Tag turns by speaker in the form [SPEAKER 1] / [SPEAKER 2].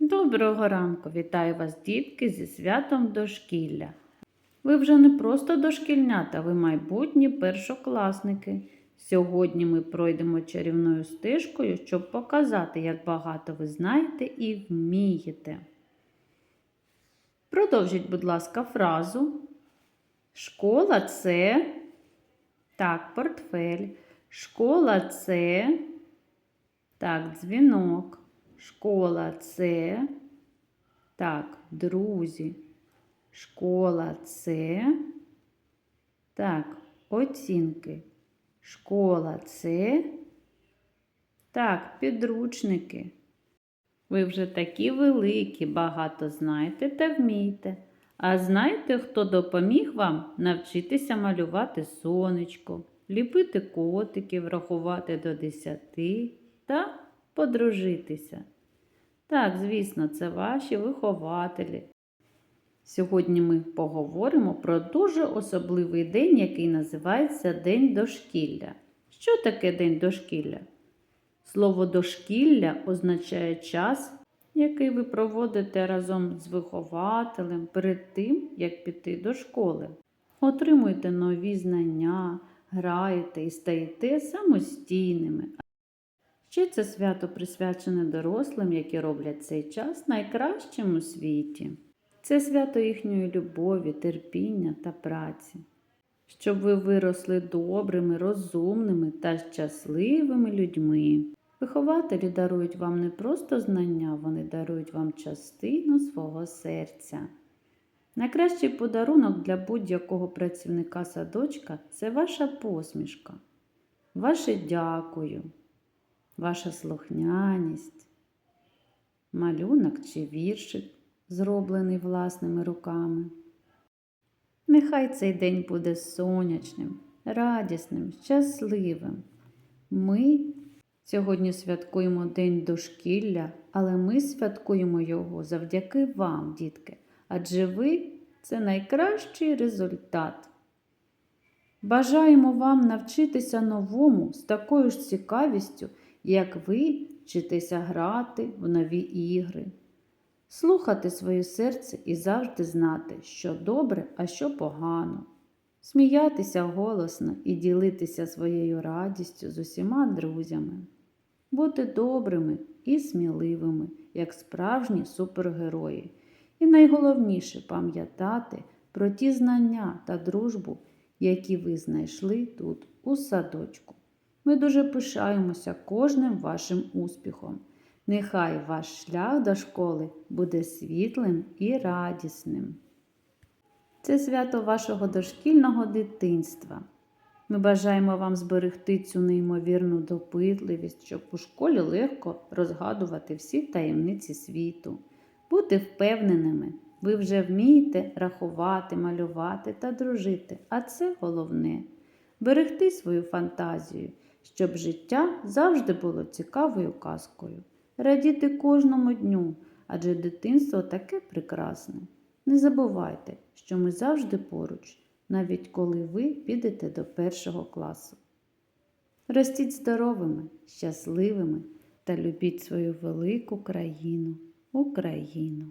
[SPEAKER 1] Доброго ранку! Вітаю вас, дітки, зі святом дошкілля. Ви вже не просто дошкільнята, ви майбутні першокласники. Сьогодні ми пройдемо чарівною стежкою, щоб показати, як багато ви знаєте і вмієте. Продовжіть, будь ласка, фразу. Школа це. Так, портфель. Школа це. Так, дзвінок. Школа це. Так, друзі. Школа це. Так, оцінки. Школа це. Так, підручники. Ви вже такі великі, багато знаєте та вмієте. А знаєте, хто допоміг вам навчитися малювати сонечко, ліпити котиків, рахувати до десяти та подружитися? Так, звісно, це ваші вихователі. Сьогодні ми поговоримо про дуже особливий день, який називається День дошкілля. Що таке День дошкілля? Слово дошкілля означає час, який ви проводите разом з вихователем перед тим, як піти до школи. Отримуєте нові знання, граєте і стаєте самостійними. Ще це свято присвячене дорослим, які роблять цей час найкращим у світі. Це свято їхньої любові, терпіння та праці. Щоб ви виросли добрими, розумними та щасливими людьми. Вихователі дарують вам не просто знання, вони дарують вам частину свого серця. Найкращий подарунок для будь-якого працівника садочка це ваша посмішка, ваше дякую, ваша слухняність, малюнок чи віршик, зроблений власними руками. Нехай цей день буде сонячним, радісним, щасливим. Ми сьогодні святкуємо День дошкілля, але ми святкуємо його завдяки вам, дітки, адже ви це найкращий результат. Бажаємо вам навчитися новому з такою ж цікавістю, як ви вчитеся грати в нові ігри слухати своє серце і завжди знати, що добре, а що погано, сміятися голосно і ділитися своєю радістю з усіма друзями, бути добрими і сміливими, як справжні супергерої. І найголовніше пам'ятати про ті знання та дружбу, які ви знайшли тут, у садочку. Ми дуже пишаємося кожним вашим успіхом. Нехай ваш шлях до школи буде світлим і радісним. Це свято вашого дошкільного дитинства. Ми бажаємо вам зберегти цю неймовірну допитливість, щоб у школі легко розгадувати всі таємниці світу, бути впевненими, ви вже вмієте рахувати, малювати та дружити, а це головне берегти свою фантазію, щоб життя завжди було цікавою казкою радіти кожному дню, адже дитинство таке прекрасне. Не забувайте, що ми завжди поруч, навіть коли ви підете до першого класу. Ростіть здоровими, щасливими та любіть свою велику країну, Україну.